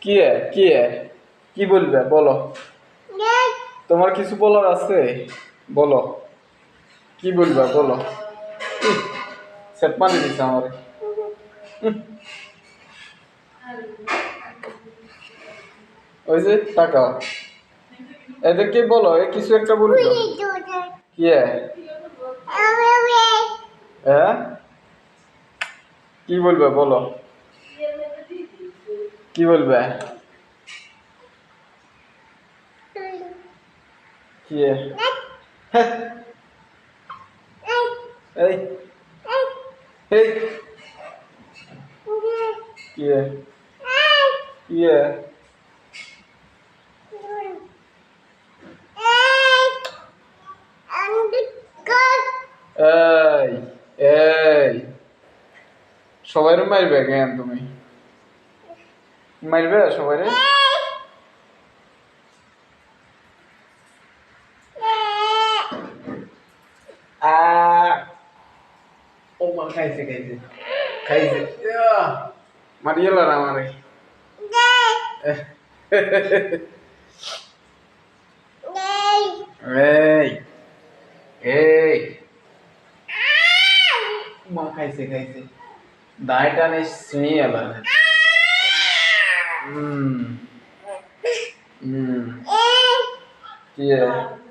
কি? এ? কি? এ? কি বলবে? বলো। তোমার কিছু বলার আছে? বলো। কি বলবে? বলো। সেট পানি দিছে আমার। ওই যে টাকা। এদেরকে বলো এ কিছু একটা বলবে। কি? এ? হ্যাঁ? কি বলবে? বলো। কি বলবে কি এ? হ্যাঁ, এই এই কি এ? কি এ? এই এই সবাই মারবে কেন তুমি মারবে সবাই ও মা খাইছে খাইছে। খাইছে। আহ! মারিয়ে লার আমারে। এই এই। মা খাইছে খাইছে। দায়টা নে শুনিয়ে এলাম 嗯，嗯，对。呀。